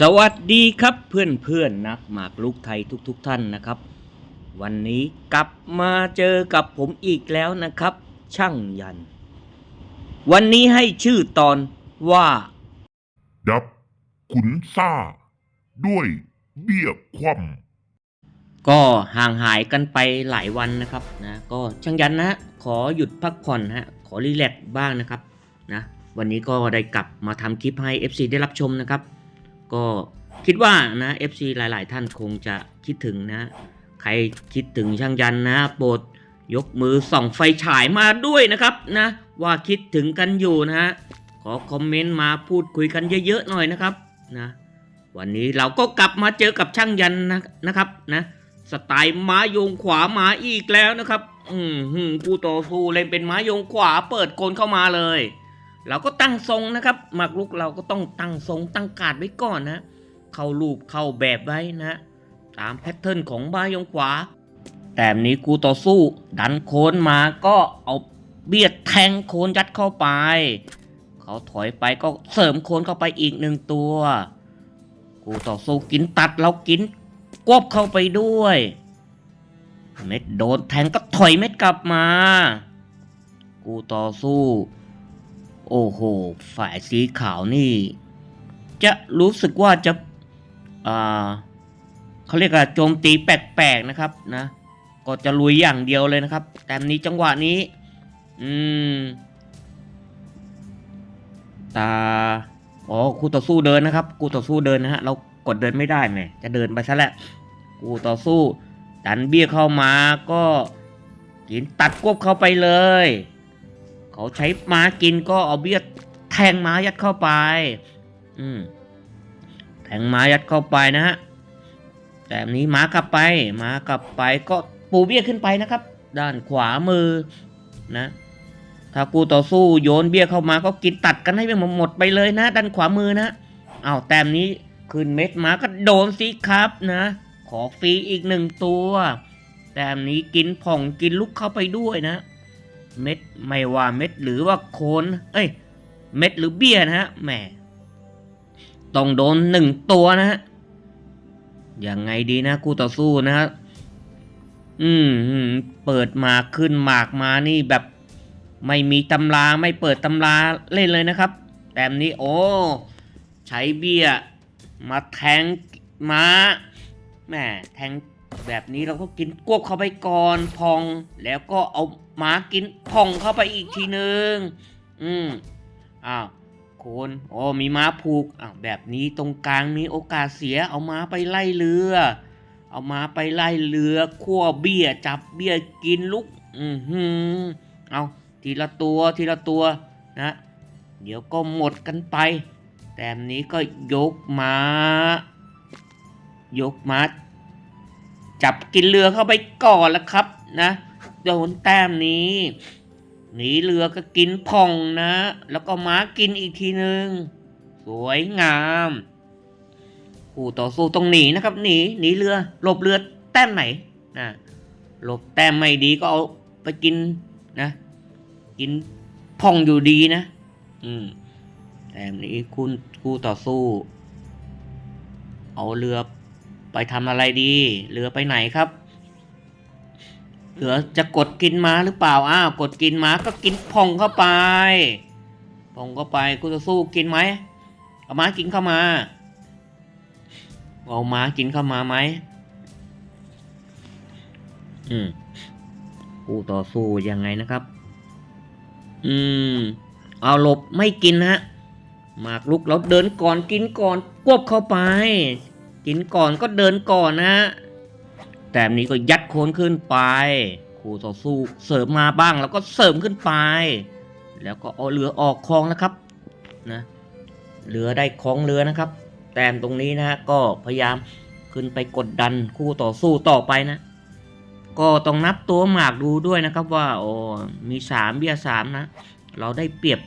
สวัสดีครับเพื่อนเพื่อนๆนักหมากลูกไทยทุกๆทท่านนะครับ วันนี้กลับมาเจอกับผมอีกแล้วนะครับ ช่างยัน วันนี้ให้ชื่อตอนว่า ดับขุนซ่า ด้วยเบี้ยคว่ก็ห่างหายกันไปหลายวันนะครับนะก็ช่างยันนะ ขอหยุดพักผ่อนฮะขอรีแลกซ์บ้างนะครับนะวันนี้ก็ได้กลับมาทำคลิปให้ FC ได้รับชมนะครับ ก็คิดว่านะ FC หลาย ๆ ท่านคงจะคิดถึงนะ ใครคิดถึงช่างยันนะโปรดยกมือส่องไฟฉายมาด้วยนะครับนะ ว่าคิดถึงกันอยู่นะฮะขอคอมเมนต์มาพูดคุยกันเยอะ ๆ หน่อยนะครับนะวันนี้เราก็กลับมาเจอกับช่างยันนะนะครับนะสไตล์ม้าโยงขวามาอีกแล้วนะครับ อืมหืมกูต่อสู้เล่นเป็นม้าโยงขวาเปิดโกนเข้ามาเลย เราก็ตั้งทรงนะครับหมากรุกเราก็ต้องตั้งทรงตั้งกาดไว้ก่อนนะเข้ารูปเข้าแบบไว้นะ ตามแพทเทิร์นของม้ายงขวา แต่นี้กูต่อสู้ ดันโคนมาก็เอาเบียดแทงโคนยัดเข้าไป เขาถอยไปก็เสริมโคนเข้าไปอีกหนึ่งตัว กูต่อสู้กินตัดเรากินกวบเข้าไปด้วย เม็ดโดนแทงก็ถอยเม็ดกลับมา กูต่อสู้ โอ้โห ฝ่ายสีขาวนี่ จะรู้สึกว่าจะอ่าเขาเรียกว่าโจมตีแปลกๆนะครับนะ ก็จะลุยอย่างเดียวเลยนะครับ แต่นี้จังหวะนี้ อืม ตา อ๋อคู่ต่อสู้เดินนะครับคู่ต่อสู้เดินนะฮะ เรากดเดินไม่ได้แหมจะเดินไปซะแล้วคู่ต่อสู้ ดันเบี้ยเข้ามาก็กินตัดควบเข้าไปเลย เขาใช้ม้ากินก็เอาเบี้ยแทงม้ายัดเข้าไป อืมแทงม้ายัดเข้าไปนะฮะแต่นี้ม้ากลับไปม้ากลับไปก็ปูเบี้ยขึ้นไปนะครับ ด้านขวามือนะ ถ้ากูต่อสู้โยนเบี้ยเข้ามาก็กินตัดกันให้หมดไปเลยนะ ด้านขวามือนะอ้าวแต้มนี้ขึ้นเม็ดม้าก็โดนสิครับนะ ขอฟรีอีกหนึ่งตัว แต้มนี้กินผ่องกินลุกเข้าไปด้วยนะ เม็ดไม่ว่าเม็ดหรือว่าโคนเอ้ย เม็ดหรือเบี้ยนะฮะแหมต้องโดนหนึ่งตัวนะฮะยังไงดีนะกูต่อสู้นะฮะอืมเปิดมาขึ้นหมากมานี่แบบ ไม่มีตำราไม่เปิดตำราเล่นเลยนะครับ แต่อันนี้โอ้ ใช้เบี้ย มาแทงม้าแหมแทงแบบนี้เราก็กินกวบเข้าไปก่อนพองแล้วก็เอา หมากินพองเข้าไปอีกทีหนึงอืมอ้าวคนโอ้มีม้าผูกอ้าวแบบนี้ตรงกลางมีโอกาสเสียเอาม้าไปไล่เรือ เอาม้าไปไล่เรือขั้วเบี้ยจับเบี้ยกินลุก อือหือเอาทีละตัวทีละตัวนะ เดี๋ยวก็หมดกันไป แต้มนี้ก็ยกมายกมาจับกินเรือเข้าไปก่อนแล้วครับนะ โดนแต้มนี้หนีเรือก็กินผ่องนะ แล้วก็ม้ากินอีกทีหนึ่งสวยงามผู้ต่อสู้ต้องหนีนะครับหนีหนีเรือหลบเรือแต้มไหนนะหลบแต้มไม่ดีก็เอาไปกินนะ กินพองอยู่ดีนะ อืมแต่นี้คุณคู่ต่อสู้ เอาเรือไปทำอะไรดี เรือไปไหนครับ เรือจะกดกินม้าหรือเปล่า อ้าว กดกินม้าก็กินพองเข้าไป พองเข้าไปคู่ต่อสู้กินไหม เอาม้ากินเข้ามา เอาม้ากินเข้ามาไหม อืมคู่ต่อสู้ยังไงนะครับ อืม เอาหลบไม่กินฮะ หมากลุกเราเดินก่อนกินก่อนกวบเข้าไป กินก่อนก็เดินก่อนนะฮะ แต่อันนี้ก็ยัดโคนขึ้นไป คู่ต่อสู้เสริมมาบ้างแล้วก็เสริมขึ้นไป แล้วก็เอาเรือออกคลองนะครับนะเรือได้คลองเรือนะครับ แต้มตรงนี้นะฮะก็พยายามขึ้นไปกดดันคู่ต่อสู้ต่อไปนะ ก็ต้องนับตัวหมากดูด้วยนะครับว่าโอ้มีสามเบี้ยสามนะ เราได้เปรียบ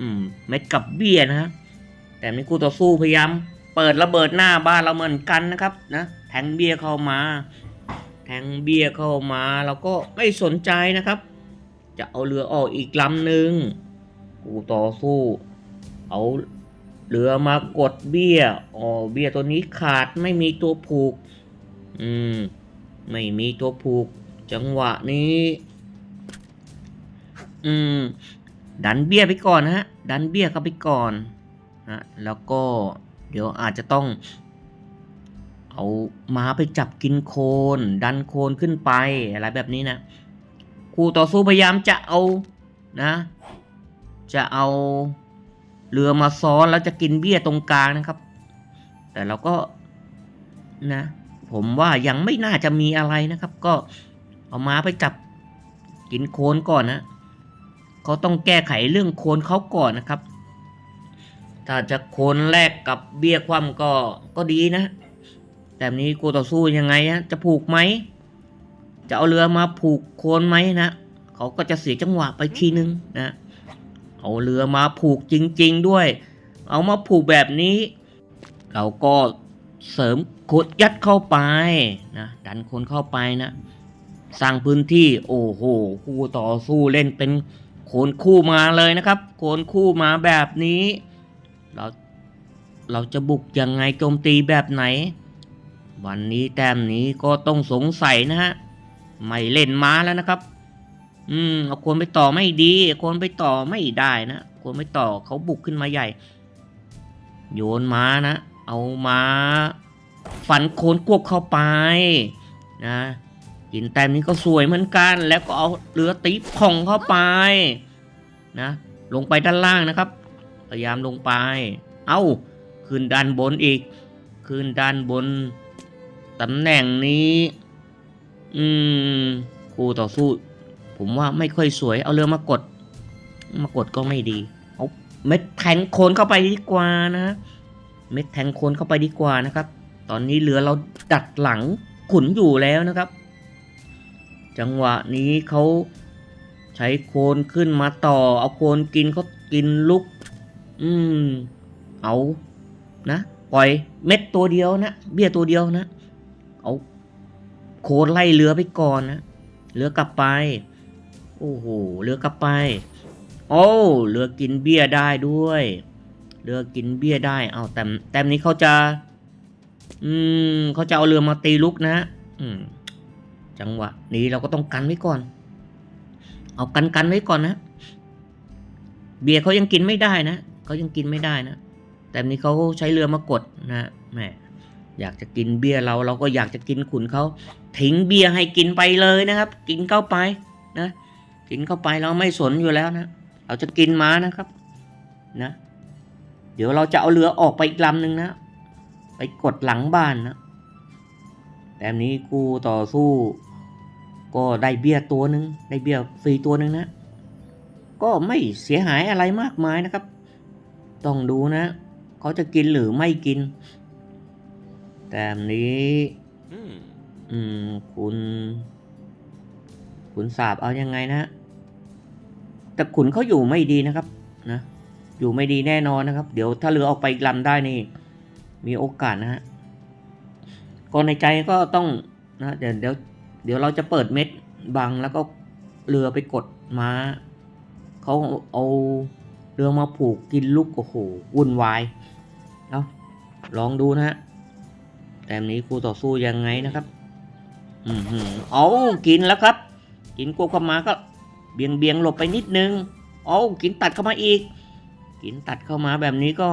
อืมเม็ดกับเบี้ยนะฮะแต่นี่คู่ต่อสู้พยายาม เปิดระเบิดหน้าบ้านเราเหมือนกันนะครับนะแทงเบี้ยเข้ามา แทงเบี้ยเข้ามาเราก็ไม่สนใจนะครับ จะเอาเรือออกอีกลำหนึ่งคู่ต่อสู้ เอาเรือมากดเบี้ยอ๋อเบี้ยตัวนี้ขาดไม่มีตัวผูก อืม ไม่มีตัวผูก จังหวะนี้ อืม ดันเบี้ยไปก่อนนะฮะ ดันเบี้ยเข้าไปก่อนนะแล้วก็ เดี๋ยวอาจจะต้อง เอาม้าไปจับกินโคน ดันโคนขึ้นไปอะไรแบบนี้นะคู่ต่อสู้พยายามจะเอานะ จะเอาเรือมาซ้อนแล้วจะกินเบี้ยตรงกลางนะครับ แต่เราก็นะ ผมว่ายังไม่น่าจะมีอะไรนะครับ ก็เอาม้าไปจับกินโคนก่อนนะเขาต้องแก้ไขเรื่องโคนเขาก่อนนะครับ ถ้าจะโคนแลกกับเบี้ยคว่ำก็ก็ดีนะ แต่นี้กูต่อสู้ยังไงฮะจะผูกไหม จะเอาเรือมาผูกโคนไหมนะเขาก็จะเสียจังหวะไปทีนึงนะเอาเรือมาผูกจริง ๆด้วย เอามาผูกแบบนี้ เราก็เสริมขดยัดเข้าไปนะดันคนเข้าไปนะสร้างพื้นที่โอ้โหคู่ต่อสู้เล่นเป็นโคนคู่มาเลยนะครับโคนคู่มาแบบนี้ เราเราจะบุกยังไงโจมตีแบบไหน วันนี้แต้มนี้ก็ต้องสงสัยนะฮะ ไม่เล่นม้าแล้วนะครับ อืมเอาคนไปต่อไม่ดีเอาคนไปต่อไม่ได้นะคนไปต่อเขาบุกขึ้นมาใหญ่ โยนม้านะ เอาม้า ฝันโคนกวบเข้าไปนะกินแต้มนี้ก็สวยเหมือนกัน แล้วก็เอาเรือตีผ่องเข้าไปนะ ลงไปด้านล่างนะครับ พยายามลงไป เอา้า ขึ้นด้านบนอีก ขึ้นด้านบน ตำแหน่งนี้ อืมคู่ต่อสู้ ผมว่าไม่ค่อยสวย เอาเรือมากด มากดก็ไม่ดี เอาเม็ดแทงโคนเข้าไปดีกว่านะ เม็ดแทงโคนเข้าไปดีกว่านะครับ ตอนนี้เรือเราดัดหลังขุนอยู่แล้วนะครับ จังหวะนี้เขาใช้โคนขึ้นมาต่อ เอาโคนกินเขากินลุก อืม เอานะ ปล่อยเม็ดตัวเดียวนะ เบี้ยตัวเดียวนะ เอาโคนไล่เรือไปก่อนนะเรือกลับไป โอ้โหเรือกลับไป โอ้เรือกินเบี้ยได้ด้วยเรือกินเบี้ยได้ เอาแต่แต้มนี้เขาจะ อืมเขาจะเอาเรือมาตีลุกนะ อืม จังหวะ นี้เราก็ต้องกันไว้ก่อน เอากันกันไว้ก่อนนะ เบียร์เขายังกินไม่ได้นะ เขายังกินไม่ได้นะ แต่นี้เขาใช้เรือมากดนะแหมอยากจะกินเบียร์เราเราก็อยากจะกินขุนเขาทิ้งเบียร์ให้กินไปเลยนะครับ กินเข้าไปนะกินเข้าไปเราไม่สนอยู่แล้วนะเราจะกินม้านะครับนะเดี๋ยวเราจะเอาเรือออกไปอีกลำหนึ่งนะไปกดหลังบ้านนะแต่นี้กูต่อสู้ ก็ได้เบี้ยตัวหนึ่งได้เบี้ยฟรีตัวหนึ่งนะ ก็ไม่เสียหายอะไรมากมายนะครับ ต้องดูนะ เขาจะกินหรือไม่กิน แต่นี้อืมคุณ คุณสาบเอายังไงนะ แต่ขุนเขาอยู่ไม่ดีนะครับ นะ อยู่ไม่ดีแน่นอนนะครับ เดี๋ยวถ้าเรือออกไปอีกลำได้นี่ มีโอกาสนะฮะก็ในใจก็ต้องนะเดี๋ยวเดี๋ยวเดี๋ยวเราจะเปิดเม็ดบังแล้วก็เรือไปกดม้าเขาเอา เรือมาผูกกินลูกโอ้โหวุ่นวายเอาลองดูนะฮะแต้มนี้คู่ต่อสู้ยังไงนะครับอืมหืมเอากินแล้วครับ กินกวบเข้ามาก็ เบียงเบียงหลบไปนิดนึงเอากินตัดเข้ามาอีก กินตัดเข้ามาแบบนี้ก็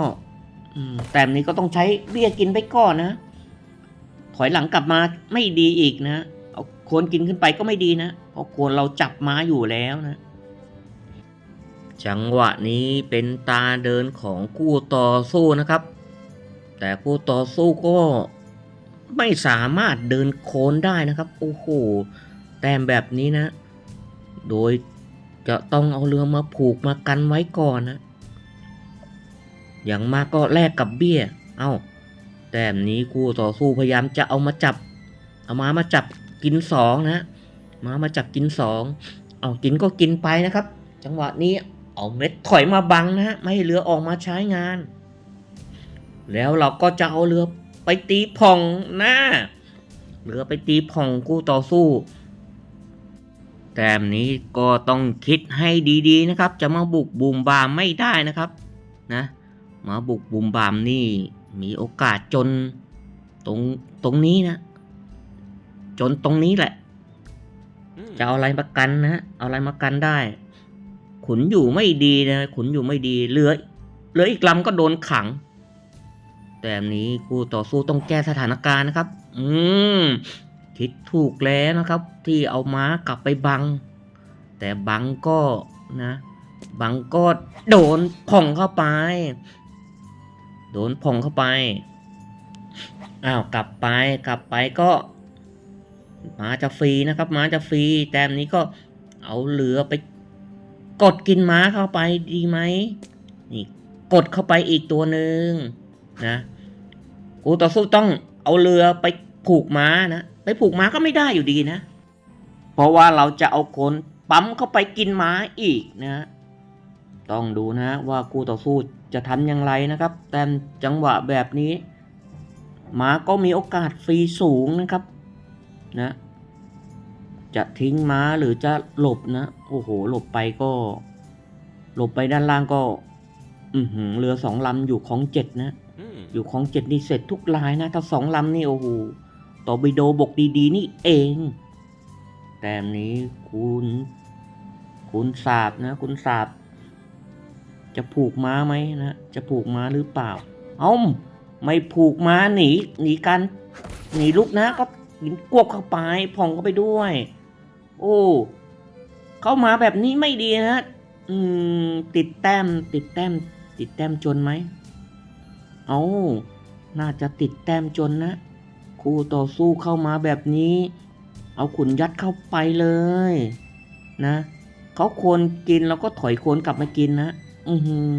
อืมแต่แบบนี้ก็ต้องใช้เบี้ยกินไปก่อนนะ ถอยหลังกลับมาไม่ดีอีกนะ เอาโคนกินขึ้นไปก็ไม่ดีนะเพราะโคนเราจับม้าอยู่แล้วนะ จังหวะนี้เป็นตาเดินของคู่ต่อสู้นะครับ แต่คู่ต่อสู้ก็ไม่สามารถเดินโคนได้นะครับ โอ้โห แต้มแบบนี้นะ โดยจะต้องเอาเรือมาผูกมากันไว้ก่อนนะ อย่างมากก็แลกกับเบี้ย เอา้า แต้มนี้คู่ต่อสู้พยายามจะเอามาจับ เอามามาจับกินสองนะ มามาจับกินสอง เอากินก็กินไปนะครับ จังหวะนี้ เอาเม็ดถอยมาบังนะฮะไม่ให้เรือออกมาใช้งาน แล้วเราก็จะเอาเรือไปตีผ่องนะเรือไปตีผ่องคู่ต่อสู้ แต้มนี้ก็ต้องคิดให้ดีๆนะครับ จะมาบุกบูมบามไม่ได้นะครับนะมาบุกบุมบามนี่มีโอกาสจนตรงตรงนี้นะ จนตรงนี้แหละ จะเอาอะไรมากันนะ เอาอะไรมากันได้ ขุนอยู่ไม่ดีนะ ขุนอยู่ไม่ดีเหลือเหลืออีกลำก็โดนขัง แต่นนี้คู่ต่อสู้ต้องแก้สถานการณ์นะครับ อืมคิดถูกแล้วนะครับ ที่เอาม้ากลับไปบัง แต่บังก็นะ บังก็โดนผ่องเข้าไป โดนผ่องเข้าไปอ้าวกลับไปกลับไปก็ม้าจะฟรีนะครับม้าจะฟรีแต้มนี้ก็เอาเหลือไป กดกินม้าเข้าไปดีไหมนี่กดเข้าไปอีกตัวหนึ่งนะกูต่อสู้ต้องเอาเรือไปผูกม้านะไปผูกม้าก็ไม่ได้อยู่ดีนะ เพราะว่าเราจะเอาคนปั๊มเข้าไปกินม้าอีกนะ ต้องดูนะว่ากูต่อสู้จะทำอย่างไรนะครับ แต่จังหวะแบบนี้ม้าก็มีโอกาสฟรีสูงนะครับนะ จะทิ้งม้าหรือจะหลบนะ โอ้โห หลบไปก็ หลบไปด้านล่างก็ อือหือเรือสองลำอยู่ของเจ็ดนะ อยู่ของเจ็ดนี่เสร็จทุกลายนะ ถ้าสองลำนี่โอ้โหต่อบิโดบกดีๆ นี่เอง แต่อันนี้คุณ คุณสาบนะ คุณสาบ จะผูกม้าไหมนะ จะผูกม้าหรือเปล่า เอ้า ไม่ผูกม้าหนี หนีกัน หนีลุกนะก็กินกวบเข้าไปผ่องเข้าไปด้วย โอ้ เข้ามาแบบนี้ไม่ดีนะอืม ติดแต้ม ติดแต้ม ติดแต้มจนไหม เอาน่าจะติดแต้มจนนะ คู่ต่อสู้เข้ามาแบบนี้ เอาขุนยัดเข้าไปเลย นะเขาควรกินแล้วก็ถอยโคนกลับมากินนะ อือหือ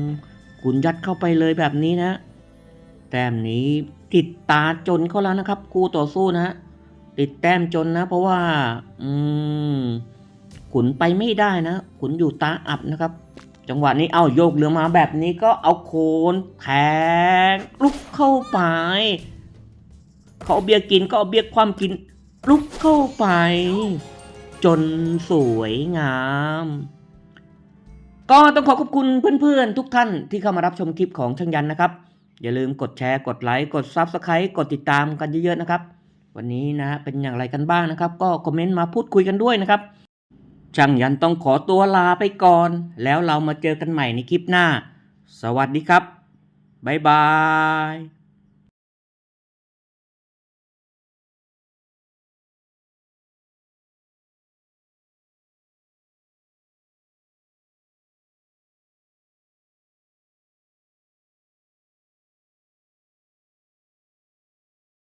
ขุนยัดเข้าไปเลยแบบนี้นะ แต้มนี้ติดตาจนเขาแล้วนะครับ คู่ต่อสู้นะ ติดแต้มจนนะ เพราะว่า อืม ขุนไปไม่ได้นะ ขุนอยู่ตาอับนะครับ จังหวะนี้เอาโยกเรือมาแบบนี้ก็เอาโคนแทงลุกเข้าไป เขาเอาเบียร์กินก็เอาเบียร์ความกิน ลุกเข้าไป จนสวยงามก็ต้องขอขอบคุณเพื่อนๆ ทุกท่านที่เข้ามารับชมคลิปของช่างยันนะครับ อย่าลืมกดแชร์ กดไลค์ กด Subscribe กดติดตามกันเยอะๆนะครับ วันนี้นะเป็นอย่างไรกันบ้างนะครับ ก็คอมเมนต์มาพูดคุยกันด้วยนะครับ ช่างยันต้องขอตัวลาไปก่อน แล้วเรามาเจอกันใหม่ในคลิปหน้า สวัสดีครับบ๊ายบาย